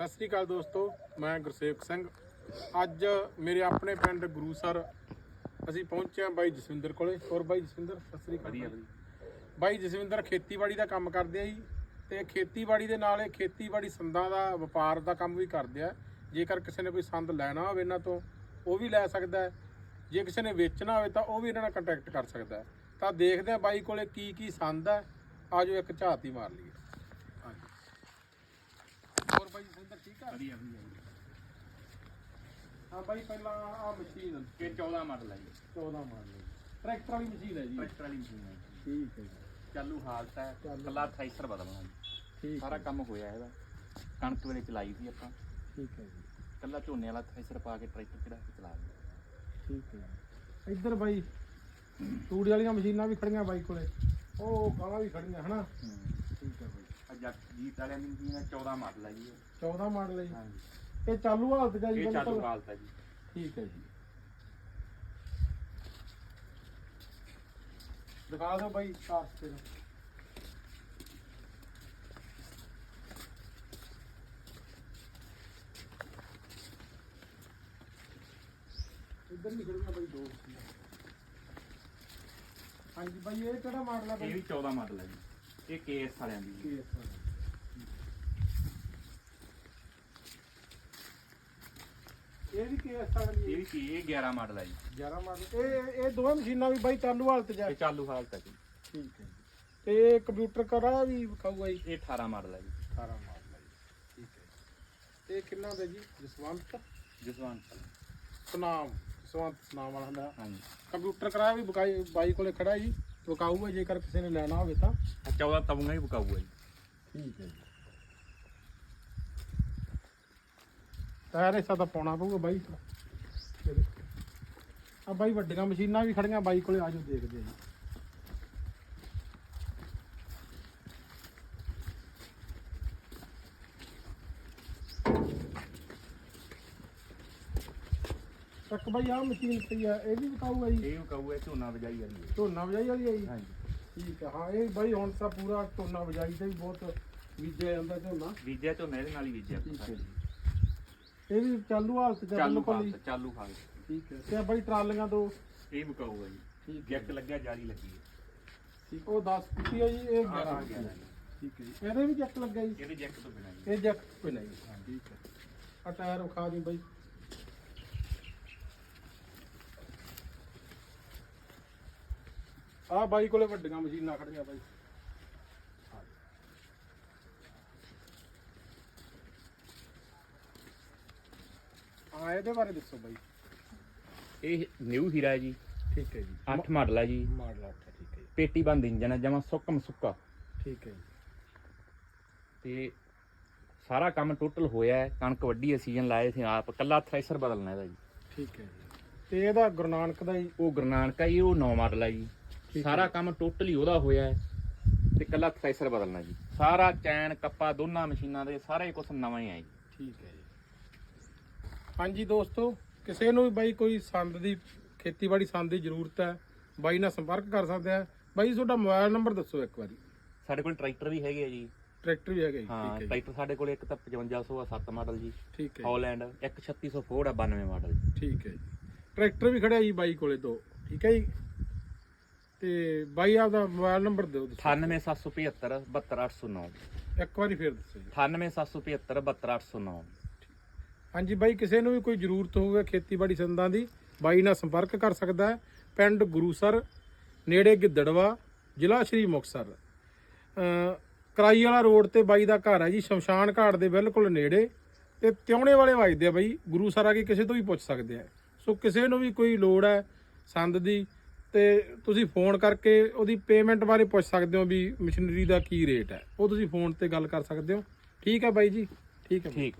ਸਤਿ ਸ੍ਰੀ ਅਕਾਲ ਦੋਸਤੋ ਮੈਂ ਗੁਰਸੇਵਕ ਸਿੰਘ। ਅੱਜ ਮੇਰੇ ਆਪਣੇ ਪਿੰਡ ਗੁਰੂਸਰ ਅਸੀਂ ਪਹੁੰਚੇ ਹਾਂ ਬਾਈ ਜਸਵਿੰਦਰ ਕੋਲੇ। ਹੋਰ ਬਾਈ ਜਸਵਿੰਦਰ ਸਤਿ ਸ੍ਰੀ ਅਕਾਲ। ਬਾਈ। ਜਸਵਿੰਦਰ ਖੇਤੀਬਾੜੀ ਦਾ ਕੰਮ ਕਰਦੇ ਆ ਜੀ ਤੇ ਖੇਤੀਬਾੜੀ ਦੇ ਨਾਲ ਇਹ ਖੇਤੀਬਾੜੀ ਸੰਦਾਂ ਦਾ ਵਪਾਰ ਦਾ ਕੰਮ ਵੀ ਕਰਦੇ ਆ। ਜੇਕਰ ਕਿਸੇ ਨੇ ਕੋਈ ਸੰਦ ਲੈਣਾ ਹੋਵੇ ਇਹਨਾਂ ਤੋਂ ਉਹ ਵੀ ਲੈ ਸਕਦਾ ਹੈ। ਜੇ ਕਿਸੇ ਨੇ ਵੇਚਣਾ ਹੋਵੇ ਤਾਂ ਉਹ ਵੀ ਇਹਨਾਂ ਨਾਲ ਕੰਟੈਕਟ ਕਰ ਸਕਦਾ ਹੈ। ਤਾਂ ਦੇਖਦੇ ਆ ਬਾਈ ਕੋਲੇ ਕੀ ਕੀ ਸੰਦ ਹੈ। ਆਜੋ ਇੱਕ ਝਾਤੀ ਮਾਰ ਲਈਏ। ਹੋਰ ਬਾਈ ਜਸਵਿੰਦਰ ਠੀਕ ਆ? ਵਧੀਆ ਵਧੀਆ। ਹਾਂ ਬਾਈ ਪਹਿਲਾਂ ਆ ਮਸ਼ੀਨ ਇਹ 14 ਮਾਡਲ ਹੈ ਜੀ। 14 ਮਾਡਲ ਟਰੈਕਟਰ ਵਾਲੀ ਮਸ਼ੀਨ ਹੈ ਜੀ। ਟਰੈਕਟਰ ਵਾਲੀ ਮਸ਼ੀਨ ਹੈ ਜੀ। ਠੀਕ ਹੈ ਜੀ। ਚਾਲੂ ਹਾਲਤ ਹੈ ਚਾਲੂ। ਕੱਲਾ ਥ੍ਰੈਸ਼ਰ ਬਦਲਣਾ ਜੀ। ਠੀਕ ਸਾਰਾ ਕੰਮ ਹੋਇਆ ਇਹਦਾ। ਕਣਕ ਵੇਲੇ ਚਲਾਈ ਸੀ ਆਪਾਂ। ਠੀਕ ਹੈ ਜੀ। ਕੱਲਾ ਝੋਨੇ ਵਾਲਾ ਪਾ ਕੇ ਟਰੈਕਟਰ ਚੜਾ ਕੇ ਚਲਾ ਲਿਆ। ਠੀਕ ਹੈ। ਇੱਧਰ ਬਾਈ ਤੂੜੀ ਵਾਲੀਆਂ ਮਸ਼ੀਨਾਂ ਵੀ ਖੜੀਆਂ ਬਾਈ ਕੋਲੇ। ਉਹ ਗਾਵਾਂ ਵੀ ਖੜੀਆਂ ਹਨਾ? ਠੀਕ ਹੈ ਬਾਈ ਆ ਜੱਟ ਜੀਤ ਵਾਲਿਆਂ ਦੀ ਮਸ਼ੀਨ ਹੈ 14 ਮਾਡਲ ਹੈ। ਜੀ ਇਹ। 14 ਮਾਡਲ ਹੈ ਜੀ ਹਾਂਜੀ। ਇਹ ਚਾਲੂ ਹਾਲਤ ਚ ਹੈ ਜੀ ਇਹ ਚਾਲੂ ਬਿਲਕੁਲ? ਹਾਲਤ ਹੈ ਜੀ। ਠੀਕ ਹੈ ਜੀ। ਦਿਖਾ ਦਿਓ ਬਾਈ ਕਾਸਤੇ ਨੂੰ ਇੱਧਰ ਨਹੀਂ ਖੜੀਆਂ ਬਾਈ ਦੋ। ਹਾਂਜੀ ਬਾਈ ਇਹ ਕਿਹੜਾ ਮਾਡਲ ਹੈ ਇਹ ਬਾਈ ਵੀ 14 ਮਾਡਲ ਹੈ ਜੀ ਇਹ ਕੇਐਸ ਵਾਲਿਆਂ ਦੀ। ਜੀ। ਕੇਸ ਵਾਲਾ। ਇਹ ਵੀ ਕੇਸ ਵਾਲੀ ਇਹ ਹੈ। ਵੀ ਕੀ ਇਹ 11 ਮਾਡਲ ਹੈ ਜੀ। 11 ਮਾਡਲ। ਇਹ ਇਹ ਦੋਵੇਂ ਮਸ਼ੀਨਾਂ ਵੀ ਬਾਈ ਚਾਲੂ ਹਾਲਤ 'ਚ ਹੈ ਇਹ ਚਾਲੂ ਹਾਲਤ ਹੈ ਜੀ। ਠੀਕ ਹੈ ਜੀ। ਤੇ ਇਹ ਕੰਪਿਊਟਰ ਕਰਾ ਵੀ ਵਿਖਾਊਗਾ ਜੀ? ਇਹ 18 ਮਾਡਲ ਹੈ ਜੀ। 18 ਮਾਡਲ ਹੈ ਜੀ। ਠੀਕ ਹੈ ਤੇ ਇਹ ਕਿੰਨਾ ਦਾ ਜੀ? ਜਸਵੰਤ? ਜਸਵੰਤ। ਸੁਨਾਮ। ਜਸਵੰਤ ਸੁਨਾਮ ਵਾਲਾ ਦਾ ਹਾਂਜੀ। ਕੰਪਿਊਟਰ ਕਰਾ ਵੀ ਵਿਕਾਈ ਬਾਈ ਕੋਲੇ ਖੜਾ ਜੀ। ਵਿਕਾਊਗਾ ਜੇਕਰ ਕਿਸੇ ਨੇ ਲੈਣਾ ਹੋਵੇ ਤਾਂ। ਆ 14 ਤਵੀਆਂ ਹੀ ਬਕਾਊ ਹੈ ਜੀ। ਠੀਕ ਹੈ ਜੀ। ਟਾਇਰ ਹਿੱਸਾ ਤਾਂ ਪਾਉਣਾ ਪਊਗਾ ਬਾਈ। ਆ ਬਾਈ ਵੱਡੀਆਂ ਮਸ਼ੀਨਾਂ ਵੀ ਖੜੀਆਂ ਬਾਈ ਕੋਲੇ ਆਜੋ ਦੇਖਦੇ ਆ ਜੀ। ਇੱਕ ਬਾਈ ਆ ਮਸ਼ੀਨ ਪਈ ਆ ਇਹ ਵੀ ਵਿਕਾਊਗਾ ਜੀ? ਇਹ ਹੈ ਝੋਨਾ ਵਜਾਈ ਵਾਲੀ ਹੈ। ਝੋਨਾ ਵਜਾਈ ਵਾਲੀ ਆ ਜੀ? ਹਾਂਜੀ। ਠੀਕ ਆ ਹਾਂ ਇਹ ਬਾਈ ਹੁਣ ਤਾਂ ਪੂਰਾ ਝੋਨਾ ਵਜਾਈ ਤੇ ਵੀ ਬਹੁਤ ਬੀਜਿਆ ਜਾਂਦਾ ਝੋਨਾ। ਬੀਜਿਆ ਝੋਨਾ ਇਹਦੇ ਨਾਲ ਹੀ ਬੀਜਿਆ ਆਪਾਂ ਠੀਕ ਹੈ ਸਾਰੇ। ਇਹ ਵੀ ਚਾਲੂ ਹਾਲਤ ਚ ਆ ਚਾਲੂ ਬਿਲਕੁਲ ਹੀ। ਹਾਲਤ ਚਾਲੂ ਹਾਲਤ। ਠੀਕ ਹੈ ਤੇ ਆ ਬਾਈ ਟਰਾਲੀਆਂ ਦੋ। ਇਹ ਬਕਾਊ ਹੈ ਜੀ। ਠੀਕ ਜੈਕ ਲੱਗਿਆ ਜਾਰੀ ਲੱਗੀ ਹੈ। ਠੀਕ ਉਹ 10 ਫੁੱਟੀ ਹੈ ਜੀ ਇਹ 11 ਆਹ ਫੁੱਟੀ ਗਿਆ। ਹੈ ਠੀਕ ਹੈ ਜੀ। ਇਹਦੇ ਵੀ ਜੈਕ ਲੱਗਾ ਜੀ? ਇਹਦੇ ਜੈਕ ਤੋਂ ਬਿਨਾਂ ਜੀ। ਇਹ ਜੈਕ ਕੋਈ ਨਹੀਂ ਠੀਕ ਹੈ। ਆ ਟਾਇਰ ਵਿਖਾ ਦੀ ਬਾਈ। ਆ ਬਾਈ ਕੋਲੇ ਵੱਡੀਆਂ ਮਸ਼ੀਨਾਂ ਖੜੀਆਂ ਬਾਈ। ਹਾਂ ਇਹਦੇ ਬਾਰੇ ਦੱਸੋ ਬਾਈ। ਇਹ ਨਿਊ ਹੀਰਾ ਹੈ ਜੀ। ਠੀਕ ਹੈ ਜੀ। 8 ਮਾਡਲ ਹੈ ਜੀ। ਮਾਡਲ 8 ਠੀਕ ਹੈ ਜੀ। ਪੇਟੀ ਬੰਦ ਇੰਜਨ ਹੈ ਜਮਾ ਸੁੱਕਮ ਸੁੱਕਾ। ਠੀਕ ਹੈ ਜੀ। ਤੇ ਸਾਰਾ ਕੰਮ ਟੋਟਲ ਹੋਇਆ ਹੈ ਕਣਕ ਵੱਡੀ ਹੈ ਸੀਜ਼ਨ ਲਾਏ ਸੀ ਆਪ ਕੱਲਾ ਥ੍ਰੈਸ਼ਰ ਬਦਲਣਾ ਇਹਦਾ ਜੀ। ਠੀਕ ਹੈ ਜੀ। ਤੇ ਇਹਦਾ ਗੁਰੂ ਨਾਨਕ ਦਾ ਜੀ। ਉਹ ਗੁਰਨਾਨਕ ਹੈ ਜੀ ਉਹ 9 ਮਾਡਲ ਹੈ ਜੀ। ਸਾਰਾ ਕੰਮ ਟੋਟਲੀ ਉਹਦਾ ਹੋਇਆ ਹੈ। ਤੇ ਕੱਲਾ ਥ੍ਰੈਸ਼ਰ ਬਦਲਣਾ ਜੀ। ਸਾਰਾ ਚੈਨ ਕੱਪਾ ਦੋਨਾਂ ਮਸ਼ੀਨਾਂ ਦੇ ਸਾਰੇ ਕੁਝ ਨਵਾਂ ਹੀ ਹੈ ਜੀ। ਠੀਕ ਹੈ ਜੀ। ਹਾਂਜੀ ਦੋਸਤੋ ਕਿਸੇ ਨੂੰ ਵੀ ਬਾਈ ਕੋਈ ਸੰਦ ਦੀ ਖੇਤੀਬਾੜੀ ਸੰਦ ਦੀ ਜ਼ਰੂਰਤ ਹੈ ਬਾਈ ਨਾਲ ਸੰਪਰਕ ਕਰ ਸਕਦੇ ਆ ਬਾਈ ਤੁਹਾਡਾ ਮੋਬਾਈਲ ਨੰਬਰ ਦੱਸੋ ਇੱਕ ਵਾਰੀ। ਸਾਡੇ ਕੋਲ ਟਰੈਕਟਰ ਵੀ ਹੈਗੇ ਆ ਜੀ। ਟਰੈਕਟਰ ਵੀ ਹੈਗਾ ਜੀ ਹਾਂ ਟਰੈਕਟਰ ਸਾਡੇ ਕੋਲ ਇੱਕ ਤਾਂ 5500 ਆ 7 ਮਾਡਲ ਜੀ। ਠੀਕ ਹੈ ਹੌਲੈਂਡ ਇੱਕ 3600 ਫੋਰਡ ਆ 92 ਮਾਡਲ। ਠੀਕ ਹੈ ਜੀ। ਟਰੈਕਟਰ ਵੀ ਖੜਿਆ ਜੀ ਬਾਈ ਕੋਲੇ ਦੋ। ਠੀਕ ਹੈ ਜੀ। ਤੇ ਬਾਈ ਆਪਦਾ ਮੋਬਾਈਲ ਨੰਬਰ ਦਿਓ ਤੁਸੀਂ। 98775 72809 ਇੱਕ ਵਾਰੀ ਫੇਰ ਦੱਸੋ ਜੀ। 98775 72809 ਹਾਂਜੀ ਬਾਈ ਕਿਸੇ ਨੂੰ ਵੀ ਕੋਈ ਜ਼ਰੂਰਤ ਹੋਵੇ ਖੇਤੀਬਾੜੀ ਸੰਦਾਂ ਦੀ ਬਾਈ ਨਾਲ ਸੰਪਰਕ ਕਰ ਸਕਦਾ ਹੈ। ਪਿੰਡ ਗੁਰੂਸਰ ਨੇੜੇ ਗਿੱਦੜਵਾ ਜ਼ਿਲ੍ਹਾ ਸ਼੍ਰੀ ਮੁਕਤਸਰ। ਅ ਕਰਾਈ ਵਾਲਾ ਰੋਡ ਤੇ ਬਾਈ ਦਾ ਘਰ ਹੈ ਜੀ ਸ਼ਮਸ਼ਾਨ ਘਾਟ ਦੇ ਬਿਲਕੁਲ ਨੇੜੇ। ਤੇ ਤਿਉਣੇ ਵਾਲੇ ਵੱਜਦੇ ਆ ਬਾਈ ਗੁਰੂਸਰ ਆ ਕੇ ਕਿਸੇ ਤੋਂ ਵੀ ਪੁੱਛ ਸਕਦੇ ਆ। ਸੋ ਕਿਸੇ ਨੂੰ ਵੀ ਕੋਈ ਲੋੜ ਹੈ ਸੰਦ ਦੀ ਤੇ ਤੁਸੀਂ ਫੋਨ ਕਰਕੇ ਉਹਦੀ ਪੇਮੈਂਟ ਬਾਰੇ ਪੁੱਛ ਸਕਦੇ ਹੋ ਵੀ ਮਸ਼ੀਨਰੀ ਦਾ ਕੀ ਰੇਟ ਹੈ। ਉਹ ਤੁਸੀਂ ਫੋਨ ਤੇ ਗੱਲ ਕਰ ਸਕਦੇ ਹੋ। ਠੀਕ ਹੈ ਬਾਈ ਜੀ? ਠੀਕ ਹੈ ਠੀਕ।